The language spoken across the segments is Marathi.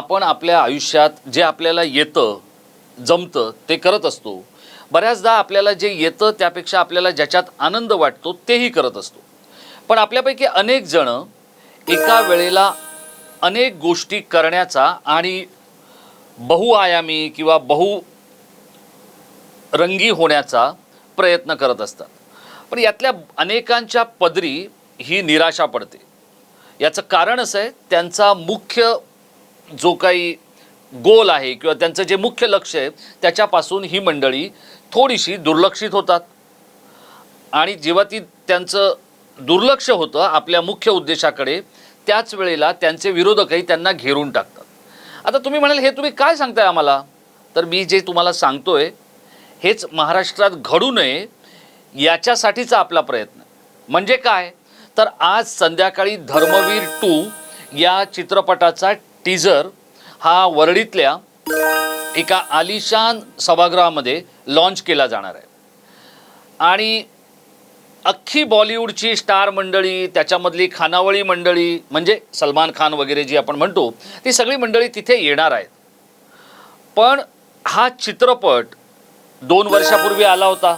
आपण आपल्या आयुष्यात जे आपल्याला येतं जमतं ते करत असतो. बऱ्याचदा आपल्याला जे येतं त्यापेक्षा आपल्याला ज्याच्यात आनंद वाटतो तेही करत असतो. पण आपल्यापैकी अनेक जण एका वेळेला अनेक गोष्टी करण्याचा आणि बहुआयामी किंवा बहु रंगी होण्याचा प्रयत्न करत असतात. पण यातल्या अनेकांच्या पदरी ही निराशा पडते. याचं कारण असं आहे त्यांचा मुख्य जो काही गोल आहे किंवा त्यांचं जे मुख्य लक्ष आहे त्याच्यापासून ही मंडळी थोडीशी दुर्लक्षित होतात. आणि जेव्हा ती त्यांचं दुर्लक्ष होतं आपल्या मुख्य उद्देशाकडे त्याच वेळेला त्यांचे विरोधकही त्यांना घेरून टाकतात. आता तुम्ही म्हणाल हे तुम्ही काय सांगताय आम्हाला? तर मी जे तुम्हाला सांगतोय हेच महाराष्ट्रात घडू नये याच्यासाठीचा आपला प्रयत्न. म्हणजे काय? तर आज संध्याकाळी धर्मवीर टू या चित्रपटाचा टीजर हा वरळीतल्या एका आलिशान सभागृहामध्ये लॉन्च केला जाणार आहे. आणि अख्खी बॉलिवूडची स्टार मंडळी त्याच्यामधली खानावळी मंडळी म्हणजे सलमान खान वगैरे जी आपण म्हणतो ती सगळी मंडळी तिथे येणार आहेत. पण हा चित्रपट दोन वर्षापूर्वी आला होता.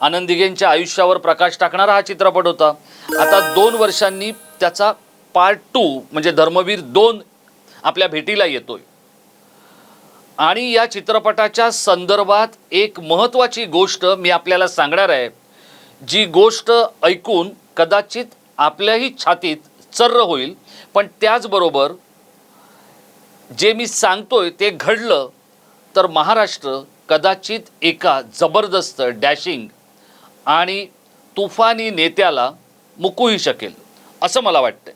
आनंद दिघेंच्या आयुष्यावर प्रकाश टाकणारा हा चित्रपट होता. आता दोन वर्षांनी त्याचा पार्ट टू म्हणजे धर्मवीर दोन आपल्या भेटीला येतोय. आणि या चित्रपटाच्या संदर्भात एक महत्त्वाची गोष्ट मी आपल्याला सांगणार आहे जी गोष्ट ऐकून कदाचित आपल्याही छातीत चर्र होईल पण त्याचबरोबर जे मी सांगतोय ते घडलं तर महाराष्ट्र कदाचित एका जबरदस्त डॅशिंग आणि तुफानी नेत्याला मुकूही शकेल असं मला वाटतं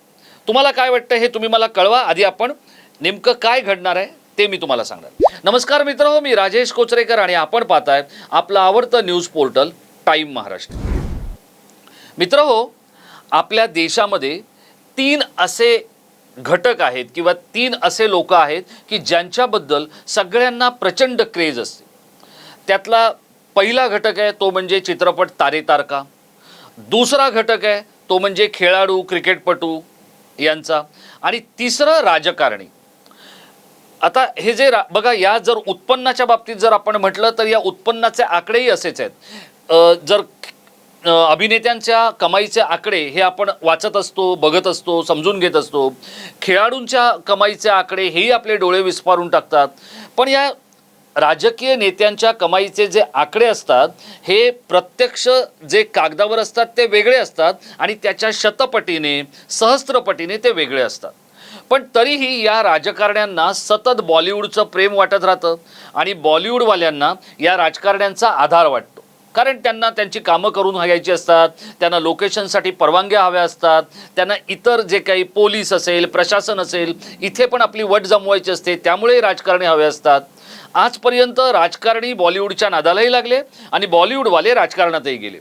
तुम्हाला काय वाटतं हे तुम्ही मला कळवा आधी आपण नेमकं काय घडणार आहे ते मी तुम्हाला सांगणार. नमस्कार मित्र हो मी राजेश कोचरेकर आणि आपण पाहताय आपलं आवडतं न्यूज पोर्टल टाईम महाराष्ट्र. मित्र हो आपल्या देशामध्ये तीन असे घटक आहेत किंवा तीन असे लोक आहेत की ज्यांच्याबद्दल सगळ्यांना प्रचंड क्रेज असते. त्यातला पहिला घटक आहे तो म्हणजे चित्रपट तारे तारका. दुसरा घटक आहे तो म्हणजे खेळाडू क्रिकेटपटू यांचा. आणि तिसरं राजकारणी. आता हे जे रा बघा या जर उत्पन्नाच्या बाबतीत जर आपण म्हटलं तर या उत्पन्नाचे आकडेही असेच आहेत. जर अभिनेत्यांच्या कमाईचे आकडे हे आपण वाचत असतो बघत असतो समजून घेत असतो. खेळाडूंच्या कमाईचे आकडे हेही आपले डोळे विस्फारून टाकतात. पण या राजकीय नेत्यांच्या कमाईचे जे आकडे असतात हे प्रत्यक्ष जे कागदावर असतात ते वेगळे असतात आणि त्याच्या शतपटीने सहस्त्रपटीने ते वेगळे असतात. पण तरीही या राजकारण्यांना सतत बॉलिवूडचं प्रेम वाटत राहतं आणि बॉलिवूडवाल्यांना या राजकारण्यांचा आधार वाटतो. कारण त्यांना त्यांची कामं करून घ्यायची असतात त्यांना लोकेशनसाठी परवानग्या हव्या असतात त्यांना इतर जे काही पोलीस असेल प्रशासन असेल इथे पण आपली वट जमवायची असते त्यामुळे राजकारणी हवे असतात. आजपर्यंत राजकारणी बॉलिवूडच्या नादालाही लागले आणि बॉलिवूडवाले राजकारणातही गेले.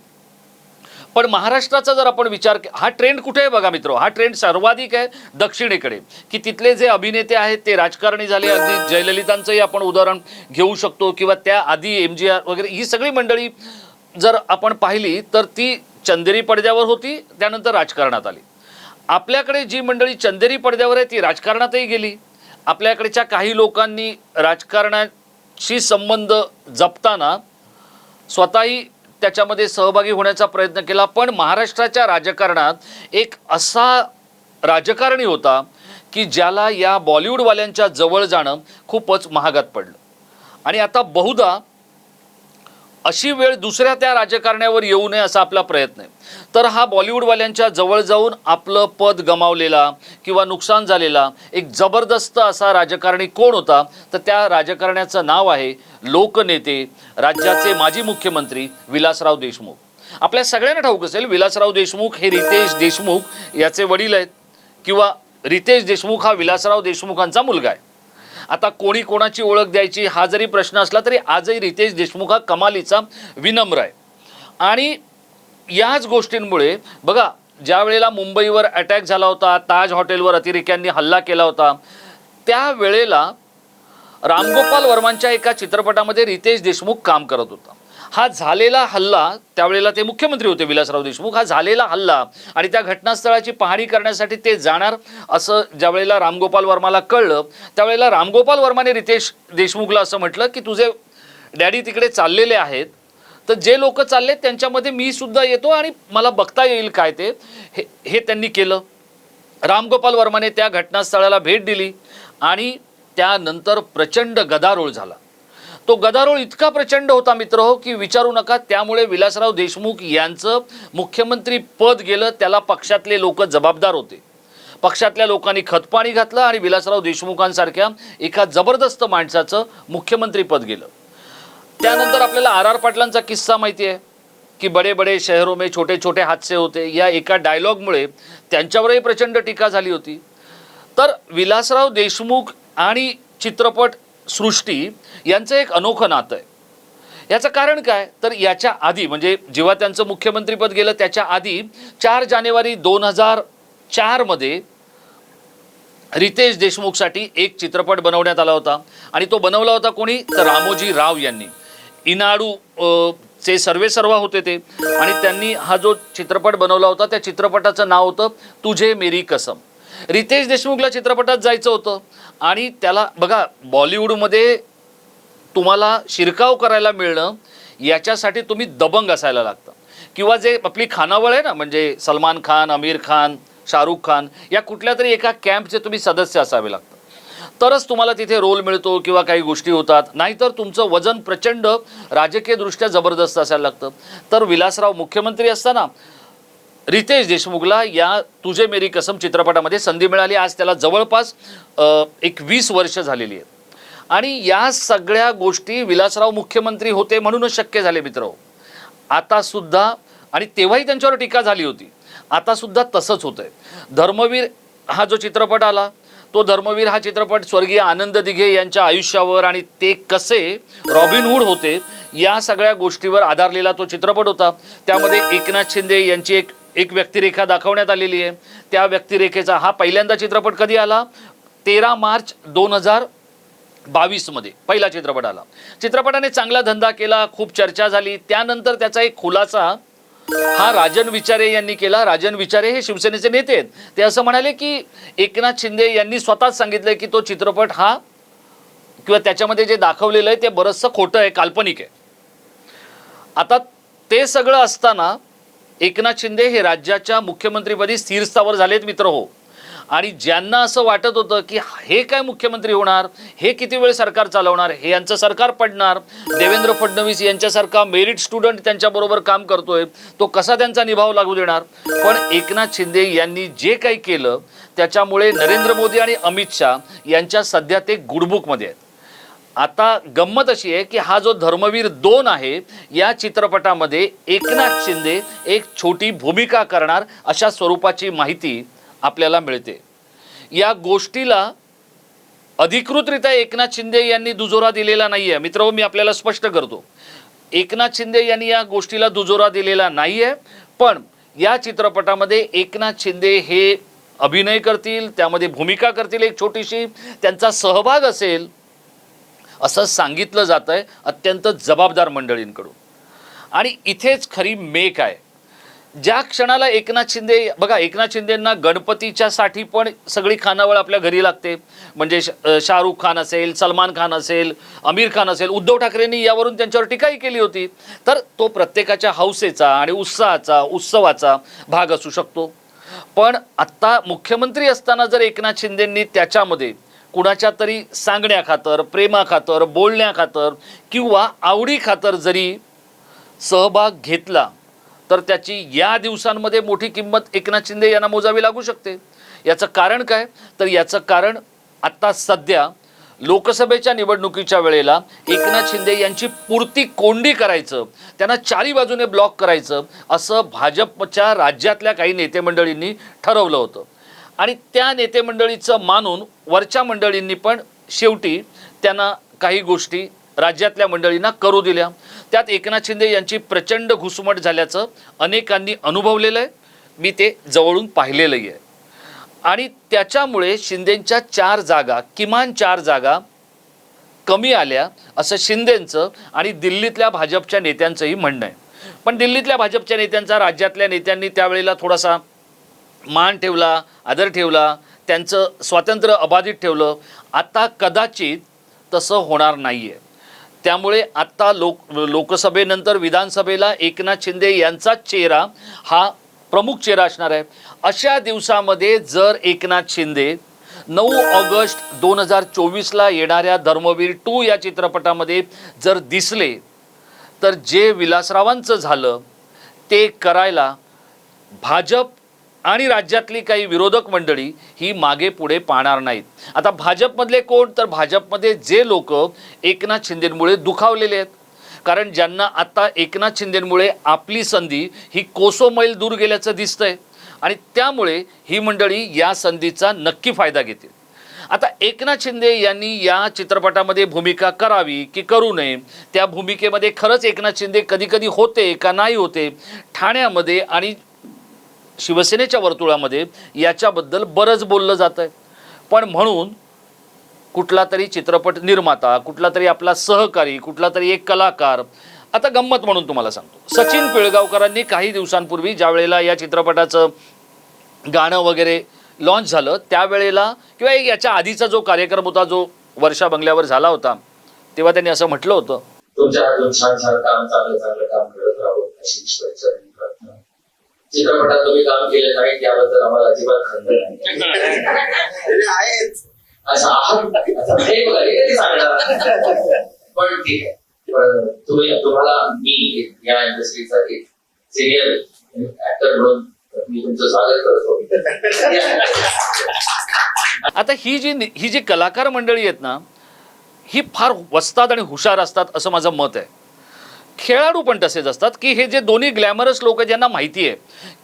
पण महाराष्ट्राचा जर आपण विचार के- हा ट्रेंड कुठे आहे बघा मित्र? हा ट्रेंड सर्वाधिक आहे दक्षिणेकडे. की तिथले जे अभिनेते आहेत ते राजकारणी झाले अगदी. जयललितांचंही आपण उदाहरण घेऊ शकतो किंवा त्या आधी एम जी आर वगैरे ही सगळी मंडळी जर आपण पाहिली तर ती चंदेरी पडद्यावर होती त्यानंतर राजकारणात आली. आपल्याकडे जी मंडळी चंदेरी पडद्यावर आहे ती राजकारणातही गेली. आपल्याकडच्या काही लोकांनी राजकारणाशी संबंध जपताना स्वतःही त्याच्यामध्ये सहभागी होण्याचा प्रयत्न केला. पण महाराष्ट्राच्या राजकारणात एक असा राजकारणी होता की ज्याला या बॉलिवूडवाल्यांच्या जवळ जाणं खूपच महागात पडलं. आणि आता बहुधा अशी वेळ दुसऱ्या त्या राजकारण्यावर येऊ नये असा आपला प्रयत्न आहे. तर हा बॉलिवूडवाल्यांच्या जवळ जाऊन आपलं पद गमावलेला किंवा नुकसान झालेला एक जबरदस्त असा राजकारणी कोण होता? तर त्या राजकारण्याचं नाव आहे लोकनेते राज्याचे माजी मुख्यमंत्री विलासराव देशमुख. आपल्या सगळ्यांना ठाऊक असेल विलासराव देशमुख हे रितेश देशमुख याचे वडील आहेत किंवा रितेश देशमुख हा विलासराव देशमुखांचा मुलगा आहे. आता कोणी कोणाची ओळख द्यायची हा जरी प्रश्न असला तरी आजही रितेश देशमुख हा कमालीचा विनम्र आहे. आणि याच गोष्टींमुळे बघा ज्या वेळेला मुंबईवर अटॅक झाला होता ताज हॉटेलवर अतिरेक्यांनी हल्ला केला होता त्या वेळेला रामगोपाल वर्मांच्या एका चित्रपटामध्ये रितेश देशमुख काम करत होता. हा झालेला हल्ला त्यावेळेला ते मुख्यमंत्री होते विलासराव देशमुख हा झालेला हल्ला आणि त्या घटनास्थळाची पाहणी करण्यासाठी ते जाणार असं ज्यावेळेला रामगोपाल वर्माला कळलं त्यावेळेला रामगोपाल वर्माने रितेश देशमुखला असं म्हटलं की तुझे डॅडी तिकडे चाललेले आहेत तर जे लोक चालले त्यांच्यामध्ये मी सुद्धा येतो आणि मला बघता येईल काय ते. हे हे त्यांनी केलं. रामगोपाल वर्माने त्या घटनास्थळाला भेट दिली आणि त्यानंतर प्रचंड गदारोळ झाला. तो गदारोळ इतका प्रचंड होता मित्र हो की विचारू नका त्यामुळे विलासराव देशमुख यांचं मुख्यमंत्री पद गेलं त्याला पक्षातले लोक जबाबदार होते. पक्षातल्या लोकांनी खतपाणी घातलं आणि विलासराव देशमुखांसारख्या एका जबरदस्त माणसाचं मुख्यमंत्रीपद गेलं. त्यानंतर आपल्याला आर आर पाटलांचा किस्सा माहिती आहे की बडे बडे शहरों में छोटे छोटे हादसे होते. या एका डायलॉगमुळे त्यांच्यावरही प्रचंड टीका झाली होती. तर विलासराव देशमुख आणि चित्रपट सृष्टी यांचं एक अनोखं नातं आहे. याचं कारण काय? तर याच्या आधी म्हणजे जेव्हा त्यांचं मुख्यमंत्रीपद गेलं त्याच्या आधी चार जानेवारी दोन हजार चारमध्ये रितेश देशमुखसाठी एक चित्रपट बनवण्यात आला होता. आणि तो बनवला होता कोणी? तर रामोजी राव यांनी. इनाडू चे सर्वे सर्वा होते ते. आणि त्यांनी हा जो चित्रपट बनवला होता त्या चित्रपटाचं नाव होतं तुझे मेरी कसम. रितेश देशमुखला चित्रपटात जायचं होतं. आणि त्याला बघा बॉलिवूडमध्ये तुम्हाला शिरकाव करायला मिळणं याच्यासाठी तुम्ही दबंग असायला लागतं. किंवा जे आपली खानावळ आहे ना म्हणजे सलमान खान आमिर खान शाहरुख खान या कुठल्या तरी एका कॅम्पचे तुम्ही सदस्य असावे लागतं तरच तुम्हाला तिथे रोल मिळतो किंवा काही गोष्टी होतात. नाहीतर तुमचं वजन प्रचंड राजकीयदृष्ट्या जबरदस्त असायला लागतं. तर विलासराव मुख्यमंत्री असताना रितेश देशमुखला या तुझे मेरी कसम चित्रपटामध्ये संधी मिळाली. आज त्याला जवळपास एक वीस वर्ष झालेली आहेत. आणि या सगळ्या गोष्टी विलासराव मुख्यमंत्री होते म्हणूनच शक्य झाले मित्र आता सुद्धा आणि तेव्हाही त्यांच्यावर टीका झाली होती. आता सुद्धा तसंच होतं आहे धर्मवीर हा जो चित्रपट आला तो धर्मवीर हा चित्रपट स्वर्गीय आनंद दिघे यांच्या आयुष्यावर आणि ते कसे रॉबिनहूड होते या सगळ्या गोष्टीवर आधारलेला तो चित्रपट होता. त्यामध्ये एकनाथ शिंदे यांची एक एक व्यक्तिरेखा दाखवण्यात आलेली आहे. त्या व्यक्तिरेखेचा हा पहिल्यांदा चित्रपट कधी आला? तेरा मार्च दोन हजार बावीसमध्ये पहिला चित्रपट आला. चित्रपटाने चांगला धंदा केला खूप चर्चा झाली. त्यानंतर त्याचा एक खुलासा हा राजन विचारे यांनी केला. राजन विचारे हे शिवसेनेचे नेते आहेत. ते असं म्हणाले की एकनाथ शिंदे यांनी स्वतःच सांगितलं की तो चित्रपट हा किंवा त्याच्यामध्ये जे दाखवलेलं आहे ते बरंचसं खोटं आहे काल्पनिक आहे. आता ते सगळं असताना एकनाथ शिंदे हे राज्याच्या मुख्यमंत्रीपदी स्थिरस्थावर झालेत मित्र हो. आणि ज्यांना असं वाटत होतं की हे काय मुख्यमंत्री होणार हे किती वेळ सरकार चालवणार हे यांचं सरकार पडणार देवेंद्र फडणवीस यांच्यासारखा मेरिट स्टुडंट त्यांच्याबरोबर काम करतोय तो कसा त्यांचा निभाव लागू देणार? पण एकनाथ शिंदे यांनी जे काही केलं त्याच्यामुळे नरेंद्र मोदी आणि अमित शहा यांच्या सध्या ते गुडबुकमध्ये आहेत. आता गंमत अशी आहे की हा जो धर्मवीर दोन आहे या चित्रपटामध्ये एकनाथ शिंदे एक छोटी भूमिका करणार अशा स्वरूपाची माहिती आपल्याला मिळते. या गोष्टीला अधिकृतरित्या एकनाथ शिंदे यांनी दुजोरा दिलेला नाही आहे मित्र मी आपल्याला स्पष्ट करतो. एकनाथ शिंदे यांनी या गोष्टीला दुजोरा दिलेला नाही आहे पण या चित्रपटामध्ये एकनाथ शिंदे हे अभिनय करतील त्यामध्ये भूमिका करतील एक छोटीशी त्यांचा सहभाग असेल असं सांगितलं जात आहे अत्यंत जबाबदार मंडळींकडून. आणि इथेच खरी मेक आहे. ज्या क्षणाला एकनाथ शिंदे बघा एकनाथ शिंदेंना गणपतीच्यासाठी पण सगळी खानावळ आपल्या घरी लागते. म्हणजे श- शाहरुख खान असेल सलमान खान असेल आमिर खान असेल उद्धव ठाकरेंनी यावरून त्यांच्यावर टीकाही केली होती. तर तो प्रत्येकाच्या हौसेचा आणि उत्साहाचा उत्सवाचा भाग असू शकतो. पण आत्ता मुख्यमंत्री असताना जर एकनाथ शिंदेंनी त्याच्यामध्ये कुणाच्या तरी सांगण्याखातर प्रेमाखातर बोलण्याखातर किंवा आवडीखातर जरी सहभाग घेतला तर त्याची या दिवसांमध्ये मोठी किंमत एकनाथ शिंदे यांना मोजावी लागू शकते. याचं कारण काय? तर याचं कारण आत्ता सध्या लोकसभेच्या निवडणुकीच्या वेळेला एकनाथ शिंदे यांची पुरती कोंडी करायचं त्यांना चारी बाजूने ब्लॉक करायचं असं भाजपच्या राज्यातल्या काही नेते मंडळींनी ठरवलं होतं. आणि त्या नेते मंडळीचं मानून वरच्या मंडळींनी पण शेवटी त्यांना काही गोष्टी राज्यातल्या मंडळींना करू दिल्या. त्यात एकनाथ शिंदे यांची प्रचंड घुसमट झाल्याचं अनेकांनी अनुभवलेलं आहे. मी ते जवळून पाहिलेलंही आहे. आणि त्याच्यामुळे शिंदेंच्या चार जागा किमान चार जागा कमी आल्या असं शिंदेंचं आणि दिल्लीतल्या भाजपच्या नेत्यांचंही म्हणणं आहे. पण दिल्लीतल्या भाजपच्या नेत्यांचा राज्यातल्या नेत्यांनी त्यावेळेला थोडासा मान ठेवला आदर ठेवला त्यांचं स्वातंत्र्य अबाधित ठेवलं आता कदाचित तसं होणार नाही आहे त्यामुळे आत्ता लोक लोकसभेनंतर विधानसभेला एकनाथ शिंदे यांचाच चेहरा हा प्रमुख चेहरा असणार आहे. अशा दिवसामध्ये जर एकनाथ शिंदे नऊ ऑगस्ट दोन हजार चोवीसला येणाऱ्या धर्मवीर टू या चित्रपटामध्ये जर दिसले तर जे विलासरावांचं झालं ते करायला भाजप आणि राज्यातली काही विरोधक मंडळी ही मागे पुढे पाहणार नाहीत. आता भाजपमधले कोण? तर भाजपमध्ये जे लोक एकनाथ शिंदेमुळे दुखावलेले आहेत. कारण ज्यांना आता एकनाथ शिंदेमुळे आपली संधी ही कोसो मैल दूर गेल्याचं दिसतंय. आणि त्यामुळे ही मंडळी या संधीचा नक्की फायदा घेतील. आता एकनाथ शिंदे यांनी या चित्रपटामध्ये भूमिका करावी की करू नये? त्या भूमिकेमध्ये खरंच एकनाथ शिंदे कधी कधी होते का नाही होते? ठाण्यामध्ये आणि शिवसेनेच्या वर्तुळामध्ये याच्याबद्दल बरंच बोललं जातं आहे पण म्हणून कुठला तरी चित्रपट निर्माता कुठला तरी आपला सहकारी कुठला तरी एक कलाकार आता गंमत म्हणून तुम्हाला सांगतो. सचिन पिळगावकरांनी काही दिवसांपूर्वी ज्या वेळेला या चित्रपटाचं गाणं वगैरे लॉन्च झालं त्यावेळेला किंवा एक याच्या आधीचा जो कार्यक्रम होता जो वर्षा बंगल्यावर झाला होता तेव्हा त्यांनी असं म्हटलं होतं. चित्रपटात तुम्ही काम केलं नाही त्याबद्दल आम्हाला अजिबात खंत नाही. आहेच. असं आहात? असं हे बघा हे कधी सांगणार? पण ठीक आहे. पण तुम्ही तुम्हाला मी या इंडस्ट्रीचा एक सिनियर ऍक्टर म्हणून मी तुमचं स्वागत करतो. आता ही जी ही जी कलाकार मंडळी आहेत ना ही फार वस्ताद आणि हुशार असतात असं माझं मत आहे. खेळाडू पण तसेच असतात की हे जे दोन्ही ग्लॅमरस लोक ज्यांना माहिती आहे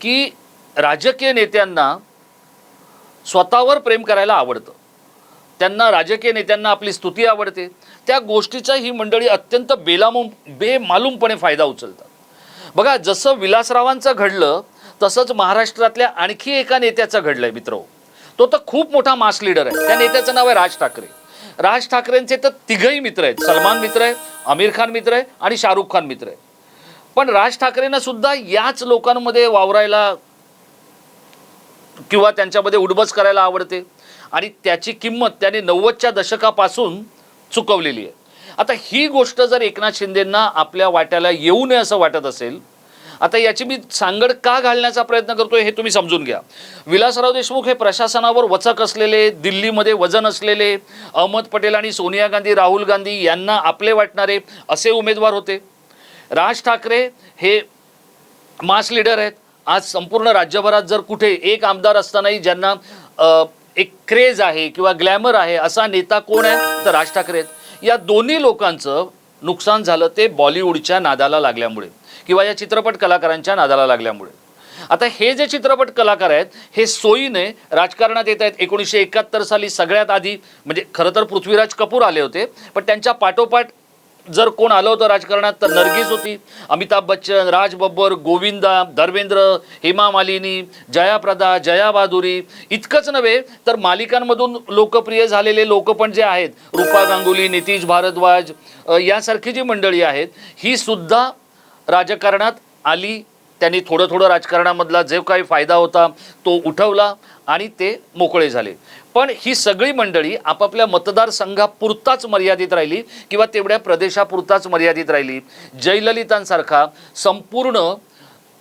की राजकीय नेत्यांना स्वतःवर प्रेम करायला आवडतं. त्यांना राजकीय नेत्यांना आपली स्तुती आवडते. त्या गोष्टीचा ही मंडळी अत्यंत बेलामूम बेमालूमपणे फायदा उचलतात. बघा जसं विलासरावांचं घडलं तसंच महाराष्ट्रातल्या आणखी एका नेत्याचं आहे मित्र हो. तो तर खूप मोठा मास लीडर आहे. त्या नेत्याचं नाव आहे राज ठाकरे. राज ठाकरेंचे तर तिघही मित्र आहेत. सलमान मित्र आहे आमिर खान मित्र आहे आणि शाहरुख खान मित्र आहे. पण राज ठाकरेंना सुद्धा याच लोकांमध्ये वावरायला किंवा त्यांच्यामध्ये उडबस करायला आवडते. आणि त्याची किंमत त्याने नव्वदच्या दशकापासून चुकवलेली आहे. आता ही गोष्ट जर एकनाथ शिंदेंना आपल्या वाट्याला येऊ नये असं वाटत असेल आता याची मी सांगड का घालण्याचा प्रयत्न करतोय हे तुम्ही समजून घ्या. विलासराव देशमुख हे प्रशासनावर वचक असलेले दिल्लीमध्ये वजन असलेले अहमद पटेल आणि सोनिया गांधी राहुल गांधी यांना आपले वाटणारे असे उमेदवार होते. राज ठाकरे हे मास लीडर आहेत. आज संपूर्ण राज्यभरात जर कुठे एक आमदार असतानाही ज्यांना एक क्रेज आहे किंवा ग्लॅमर आहे असा नेता कोण आहे? तर राज ठाकरे आहेत. या दोन्ही लोकांचं नुकसान झालं ते बॉलिवूडच्या नादाला लागल्यामुळे. किंवा या चित्रपट कलाकारांच्या नादाला लागल्यामुळे. आता हे जे चित्रपट कलाकार आहेत हे सोयीने राजकारणात येत आहेत. एकोणीसशे एकाहत्तर साली सगळ्यात आधी म्हणजे खरं तर पृथ्वीराज कपूर आले होते पण त्यांच्या पाठोपाठ जर कोण आलं होतं राजकारणात तर नर्गिस होती. अमिताभ बच्चन राज बब्बर गोविंदा धर्मेंद्र हेमा मालिनी जयाप्रदा जया बहादुरी इतकंच नव्हे तर मालिकांमधून लोकप्रिय झालेले लोक पण जे आहेत रूपा गांगुली नितीश भारद्वाज यासारखी जी मंडळी आहेत ही सुद्धा राजकारणात आली त्यांनी थोडं थोडं राजकारणामधला जो काही फायदा होता तो उठवला आणि ते मोकळे झाले. पण ही सगळी मंडळी आपापल्या मतदारसंघापुरताच मर्यादित राहिली किंवा तेवढ्या प्रदेशापुरताच मर्यादित राहिली. जयललितांसारखा संपूर्ण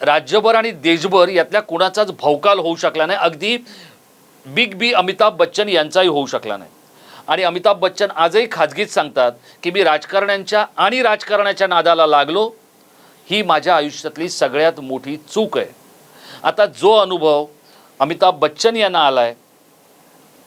राज्यभर आणि देशभर यातल्या कुणाचाच भौकाल होऊ शकला नाही. अगदी बिग बी अमिताभ बच्चन यांचाही होऊ शकला नाही. आणि अमिताभ बच्चन आजही खाजगीत सांगतात की मी राजकारण्यांच्या आणि राजकारणाच्या नादाला लागलो. ही माझ्या आयुष्यातली सगळ्यात मोठी चूक आहे. आता जो अनुभव अमिताभ बच्चन यांना आला आहे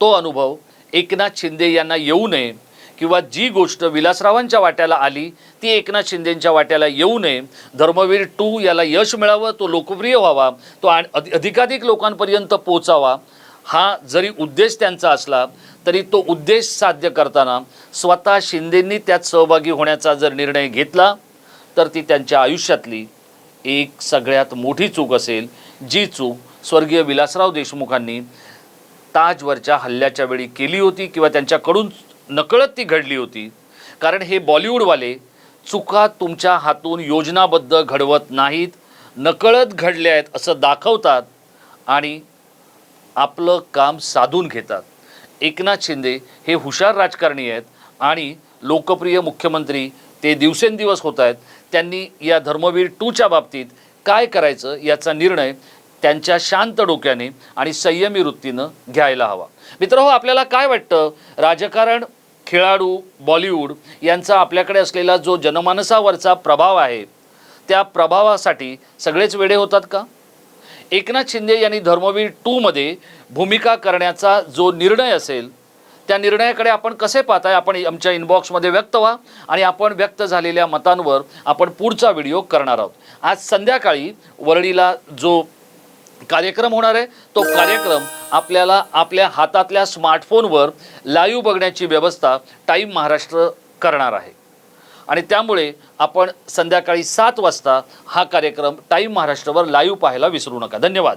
तो अनुभव एकनाथ शिंदे यांना येऊ नये किंवा जी गोष्ट विलासरावांच्या वाट्याला आली ती एकनाथ शिंदेंच्या वाट्याला येऊ नये. धर्मवीर टू याला यश मिळावं तो लोकप्रिय व्हावा तो अधि- अधिकाधिक लोकांपर्यंत पोचावा हा जरी उद्देश त्यांचा असला तरी तो उद्देश साध्य करताना स्वतः शिंदेंनी त्यात सहभागी होण्याचा जर निर्णय घेतला तर ती त्यांच्या आयुष्यातली एक सगळ्यात मोठी चूक असेल जी चूक स्वर्गीय विलासराव देशमुखांनी ताजवरच्या हल्ल्याच्या वेळी केली होती किंवा त्यांच्याकडून नकळत ती घडली होती. कारण हे बॉलिवूडवाले चुका तुमच्या हातून योजनाबद्ध घडवत नाहीत नकळत घडले आहेत असं दाखवतात आणि आपलं काम साधून घेतात. एकनाथ शिंदे हे हुशार राजकारणी आहेत आणि लोकप्रिय मुख्यमंत्री ते दिवसेंदिवस होत आहेत. त्यांनी या धर्मवीर टूच्या बाबतीत काय करायचं याचा निर्णय त्यांच्या शांत डोक्याने आणि संयमी वृत्तीनं घ्यायला हवा. मित्र हो, आपल्याला काय वाटतं? राजकारण खेळाडू बॉलिवूड यांचा आपल्याकडे असलेला जो जनमानसावरचा प्रभाव आहे त्या प्रभावासाठी सगळेच वेडे होतात का? एकनाथ शिंदे यांनी धर्मवीर टूमध्ये भूमिका करण्याचा जो निर्णय असेल त्या निर्णयाकडे आपण कसे पाहताय? आपण आमच्या इनबॉक्समध्ये व्यक्त व्हा आणि आपण व्यक्त झालेल्या मतांवर आपण पुढचा व्हिडिओ करणार आहोत. आज संध्याकाळी वरळीला जो कार्यक्रम होणार आहे तो कार्यक्रम आपल्याला आपल्या हातातल्या स्मार्टफोनवर लाईव्ह बघण्याची व्यवस्था टाईम महाराष्ट्र करणार आहे. आणि त्यामुळे आपण संध्याकाळी सात वाजता हा कार्यक्रम टाईम महाराष्ट्रवर लाईव्ह पाहायला विसरू नका. धन्यवाद.